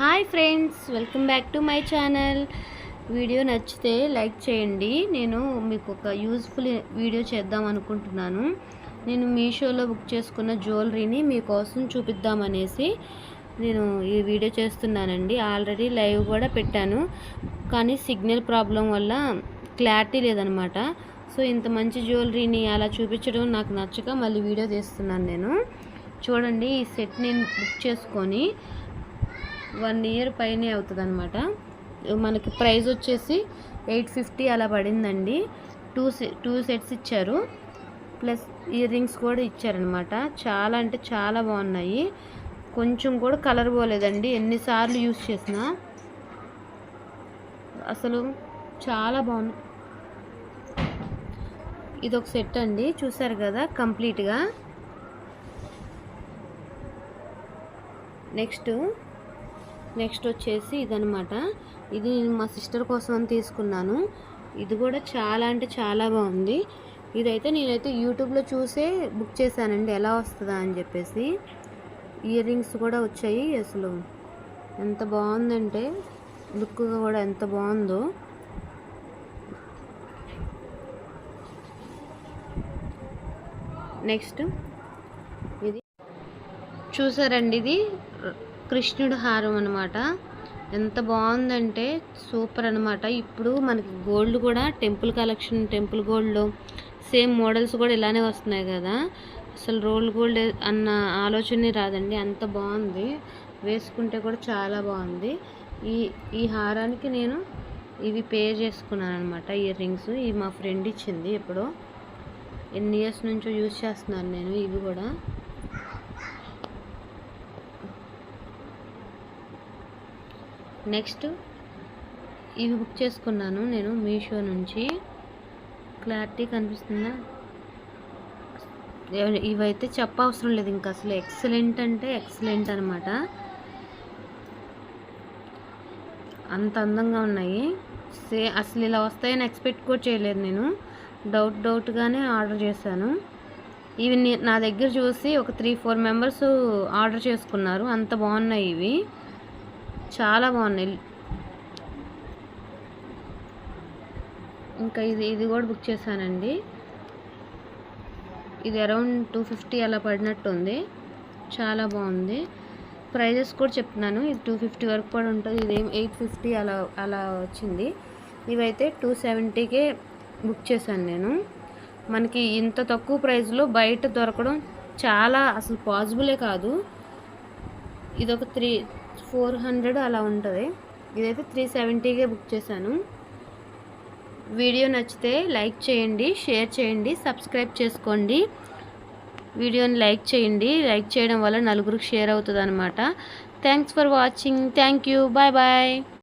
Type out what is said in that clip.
Hi friends welcome back to my channel. Video నచ్చితే like చేయండి. నేను మీకు ఒక యూజ్ఫుల్ వీడియో చేద్దాం అనుకుంటున్నాను. నేను మీషోలో బుక్ చేసుకున్న జ్యువెలరీని మీకోసం చూపిద్దామనేసి నేను ఈ వీడియో చేస్తున్నానండి. ఆల్రెడీ లైవ్ కూడా పెట్టాను. కానీ సిగ్నల్ ప్రాబ్లం వల్ల క్లారిటీ లేదనమాట. సో ఇంత మంచి జ్యువెలరీని అలా చూపించడం నాకు నచ్చక మళ్ళీ వీడియో తీస్తున్నాను నేను. చూడండి ఈ సెట్ నేను బుక్ చేసుకొని వన్ ఇయర్ పైనే అవుతుంది అనమాట మనకి ప్రైస్ వచ్చేసి ఎయిట్ ఫిఫ్టీ అలా పడిందండి. టూ టూ సెట్స్ ఇచ్చారు. ప్లస్ ఇయర్ రింగ్స్ కూడా ఇచ్చారనమాట చాలా అంటే చాలా బాగున్నాయి. కొంచెం కూడా కలర్ పోలేదండి. ఎన్నిసార్లు యూస్ చేసినా అసలు చాలా బాగుంది. ఇది ఒక సెట్ అండి. చూసారు కదా కంప్లీట్గా. నెక్స్ట్ నెక్స్ట్ వచ్చేసి ఇదనమాట ఇది నేను మా సిస్టర్ కోసం అని తీసుకున్నాను. ఇది కూడా చాలా అంటే చాలా బాగుంది. ఇదైతే నేనైతే యూట్యూబ్లో చూసే బుక్ చేశానండి. ఎలా వస్తుందా అని చెప్పేసి. ఇయర్ రింగ్స్ కూడా వచ్చాయి అసలు. ఎంత బాగుందంటే లుక్గా కూడా ఎంత బాగుందో. నెక్స్ట్ ఇది. చూసారండి ఇది? కృష్ణుడు హారం అనమాట ఎంత బాగుందంటే సూపర్ అనమాట ఇప్పుడు మనకి గోల్డ్ కూడా టెంపుల్ కలెక్షన్ టెంపుల్ గోల్డ్లో సేమ్ మోడల్స్ కూడా ఇలానే వస్తున్నాయి కదా. అసలు రోల్ గోల్డ్ అన్న ఆలోచనే రాదండి. అంత బాగుంది. వేసుకుంటే కూడా చాలా బాగుంది. ఈ ఈ హారానికి నేను ఇవి పే చేసుకున్నాను అనమాట ఇయర్ రింగ్స్ ఇవి మా ఫ్రెండ్ ఇచ్చింది ఎప్పుడో. ఎన్ని ఇయర్స్ నుంచో యూజ్ చేస్తున్నాను నేను ఇవి కూడా. నెక్స్ట్ ఇవి బుక్ చేసుకున్నాను నేను మీషో నుంచి. క్లారిటీ కనిపిస్తుందా? ఇవైతే చెప్పవసరం లేదు ఇంకా అసలు. ఎక్సలెంట్ అంటే ఎక్సలెంట్ అనమాట అంత అందంగా ఉన్నాయి. సే అసలు ఇలా వస్తాయని ఎక్స్పెక్ట్ కూడా చేయలేదు నేను. డౌట్ డౌట్గానే ఆర్డర్ చేశాను. ఇవి నా దగ్గర చూసి ఒక త్రీ ఫోర్ మెంబర్స్ ఆర్డర్ చేసుకున్నారు. అంత బాగున్నాయి ఇవి. చాలా బాగున్నాయి. ఇంకా ఇది ఇది కూడా బుక్ చేశానండి. ఇది అరౌండ్ టూ ఫిఫ్టీ అలా పడినట్టు ఉంది చాలా బాగుంది. ప్రైజెస్ కూడా చెప్తున్నాను. ఇది టూ ఫిఫ్టీ వరకు కూడా ఉంటుంది. ఇదేం ఎయిట్ ఫిఫ్టీ అలా అలా వచ్చింది. ఇవైతే టూ సెవెంటీకే బుక్ చేశాను నేను. మనకి ఇంత తక్కువ ప్రైస్లో బయట దొరకడం చాలా అసలు పాసిబులే కాదు. ఇది ఒక త్రీ ఫోర్ హండ్రెడ్ అలా ఉంటుంది. ఇదైతే త్రీ సెవెంటీకే బుక్ చేశాను. వీడియో నచ్చితే లైక్ చేయండి షేర్ చేయండి సబ్స్క్రైబ్ చేసుకోండి. వీడియోని లైక్ చేయండి. లైక్ చేయడం వల్ల నలుగురికి షేర్ అవుతుంది అనమాట thanks for watching. Thank you. Bye bye.